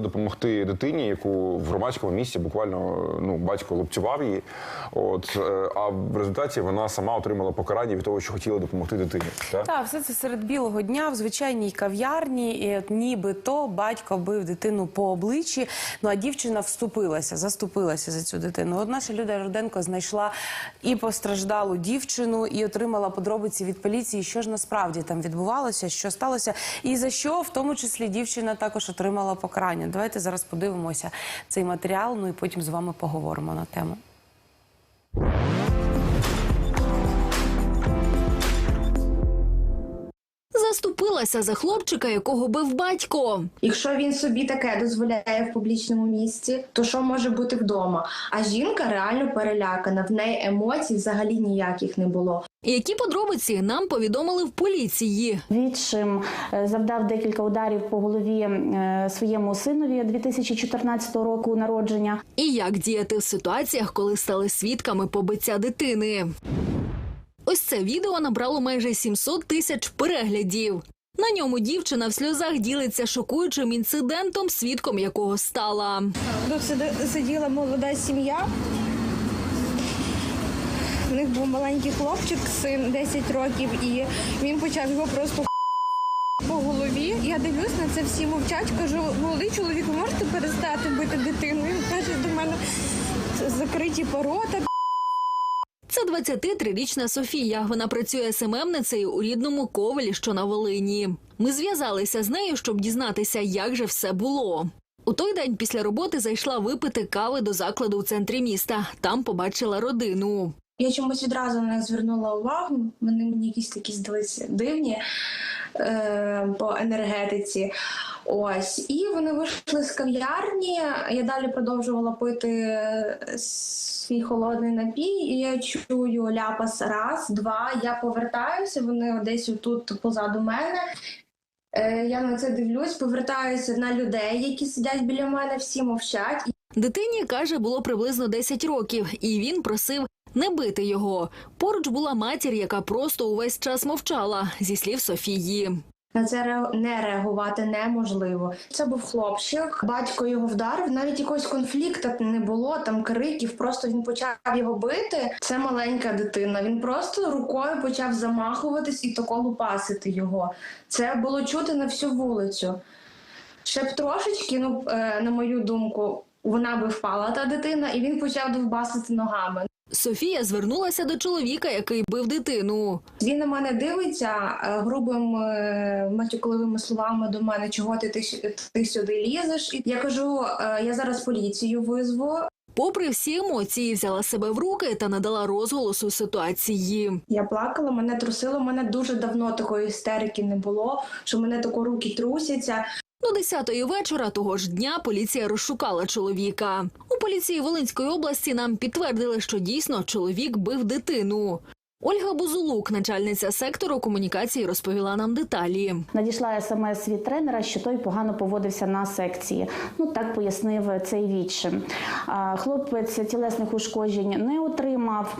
допомогти дитині, яку в громадському місці буквально ну батько лупцював її. От е, а в результаті вона сама отримала покарання від того, що хотіла допомогти дитині. Так? Так, все це серед білого дня в звичайній кав'ярні, і от нібито батько бив дитину по обличчі. Ну а дівчина вступилася, заступилася за цю дитину. От наша Люда Руденко знайшла і постраждалу дівчину, і отримала подробиці від поліції, що ж насправді там відбувалося, що сталося, і за що в тому числі дівчина також отримала покарання. Давайте зараз подивимося цей матеріал. Ну і потім з вами поговоримо на тему. Заступилася за хлопчика, якого бив батько. Якщо він собі таке дозволяє в публічному місці, то що може бути вдома? А жінка реально перелякана. В неї емоцій взагалі ніяких не було. Які подробиці нам повідомили в поліції? Відчим е, завдав декілька ударів по голові е, своєму синові 2014 року народження. І як діяти в ситуаціях, коли стали свідками побиття дитини? Ось це відео набрало майже 700 тисяч переглядів. На ньому дівчина в сльозах ділиться шокуючим інцидентом, свідком якого стала. Тут сиділа молода сім'я. У них був маленький хлопчик, син 10 років, і він почав його просто по голові. Я дивлюсь на це всі мовчать. Кажу, молодий чоловік, можете перестати бити дитину? Він каже до мене закриті порота. Це 23-річна Софія. Вона працює СММницею у рідному Ковелі, що на Волині. Ми зв'язалися з нею, щоб дізнатися, як же все було. У той день після роботи зайшла випити кави до закладу у центрі міста. Там побачила родину. Я чомусь відразу них звернула увагу. Вони мені якісь такі здалися дивні по енергетиці. Ось, і вони вийшли з кав'ярні. Я далі продовжувала пити е, свій холодний напій, і я чую ляпас раз, два. Я повертаюся. Вони десь тут позаду мене. Е, Я на це дивлюсь, повертаюся на людей, які сидять біля мене, всі мовчать. Дитині каже, було приблизно 10 років, і він просив не бити його. Поруч була матір, яка просто увесь час мовчала, зі слів Софії. На це не реагувати неможливо. Це був хлопчик, батько його вдарив. Навіть якогось конфлікту не було, там криків. Просто він почав його бити. Це маленька дитина. Він просто рукою почав замахуватись і тако лупасити його. Це було чути на всю вулицю. Ще б трошечки, ну е, на мою думку, вона би впала та дитина, і він почав довбасити ногами. Софія звернулася до чоловіка, який бив дитину. Він на мене дивиться е, грубим е, матюкливими словами до мене, чого ти, ти, ти сюди лізеш. Я кажу, е, я зараз поліцію визву. Попри всі емоції, взяла себе в руки та надала розголосу ситуації. Я плакала, мене трусило. Мене дуже давно такої істерики не було, що мене тако руки трусяться. До 10-ї вечора того ж дня поліція розшукала чоловіка. Поліції Волинської області нам підтвердили, що дійсно чоловік бив дитину. Ольга Бузулук, начальниця сектору комунікації, розповіла нам деталі. Надійшла смс від тренера, що той погано поводився на секції. Ну так пояснив цей відчим. А, Хлопець тілесних ушкоджень не отримав.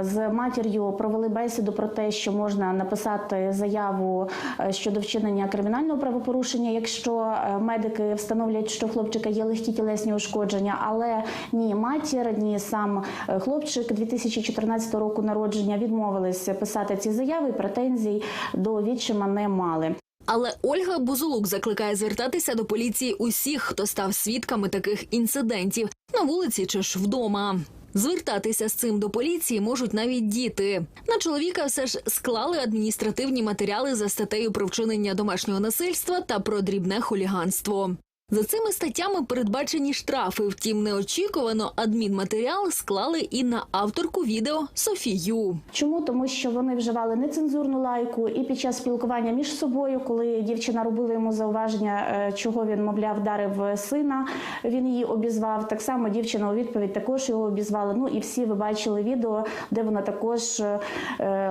З матір'ю провели бесіду про те, що можна написати заяву е, щодо вчинення кримінального правопорушення, якщо е, медики встановлять, що хлопчика є легкі тілесні ушкодження, але ні матір, ні сам е, хлопчик 2014 року народження відмовились писати ці заяви. Претензій до відчима не мали. Але Ольга Бузулук закликає звертатися до поліції усіх, хто став свідками таких інцидентів на вулиці чи ж вдома. Звертатися з цим до поліції можуть навіть діти. На чоловіка все ж склали адміністративні матеріали за статтею про вчинення домашнього насильства та про дрібне хуліганство. За цими статтями передбачені штрафи. Втім, неочікувано адмінматеріал склали і на авторку відео Софію. Чому? Тому що вони вживали нецензурну лайку, і під час спілкування між собою, коли дівчина робила йому зауваження, е, чого він, мовляв, вдарив сина, він її обізвав. Так само дівчина у відповідь також його обізвала. Ну і всі ви бачили відео, де вона також е,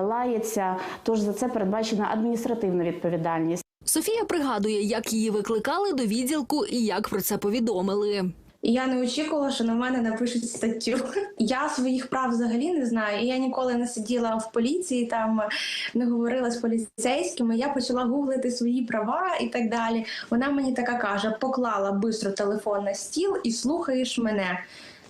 лається. Тож за це передбачена адміністративна відповідальність. Софія пригадує, як її викликали до відділку і як про це повідомили. Я не очікувала, що на мене напишуть статтю. Я своїх прав взагалі не знаю. Я ніколи не сиділа в поліції, там не говорила з поліцейськими. Я почала гуглити свої права і так далі. Вона мені така каже: поклала бистро телефон на стіл і слухаєш мене.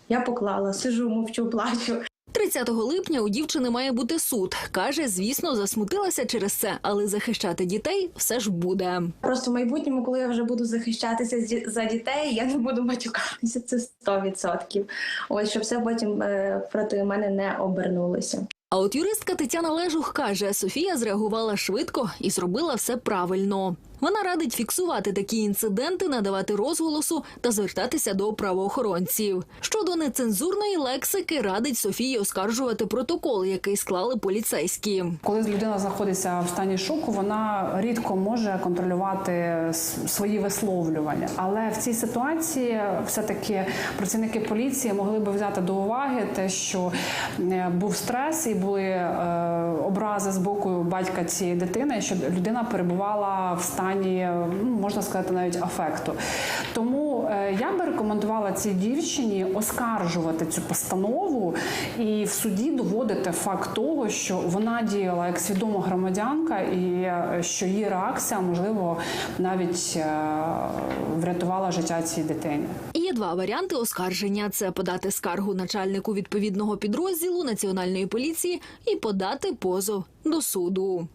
Я поклала, сижу, мовчу, плачу. 30 липня у дівчини має бути суд. Каже, звісно, засмутилася через це, але захищати дітей все ж буде. Просто в майбутньому, коли я вже буду захищатися за дітей, я не буду матюкатися. Це 100%. Ось щоб все потім е, проти мене не обернулося. А от юристка Тетяна Лежух каже, Софія зреагувала швидко і зробила все правильно. Вона радить фіксувати такі інциденти, надавати розголосу та звертатися до правоохоронців. Щодо нецензурної лексики, радить Софії оскаржувати протокол, який склали поліцейські. Коли людина знаходиться в стані шоку, вона рідко може контролювати свої висловлювання. Але в цій ситуації все-таки працівники поліції могли би взяти до уваги те, що був стрес і були е, образи з боку батька цієї дитини, що людина перебувала в стані, е, ну, можна сказати, навіть афекту. Тому е, я би рекомендувала цій дівчині оскаржувати цю постанову і в суді доводити факт того, що вона діяла як свідома громадянка, і е, що її реакція можливо навіть врятувала життя цій дитині. Є два варіанти оскарження: це подати скаргу начальнику відповідного підрозділу національної поліції і подати позов до суду.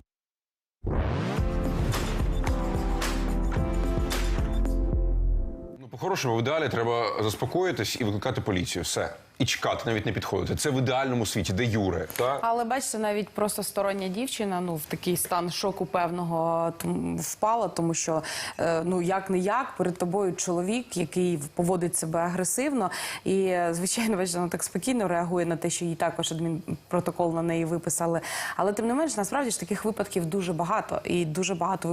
По-хорошому, в ідеалі треба заспокоїтись і викликати поліцію. Все. І чекати, навіть не підходити. Це в ідеальному світі, де Юре. Та? Але бачите, навіть просто стороння дівчина ну в такий стан шоку певного впала, тому що е, ну як не як перед тобою чоловік, який поводить себе агресивно, і звичайно, бачите, вона так спокійно реагує на те, що їй також адмінпротокол на неї виписали. Але тим не менш, насправді ж таких випадків дуже багато, і дуже багато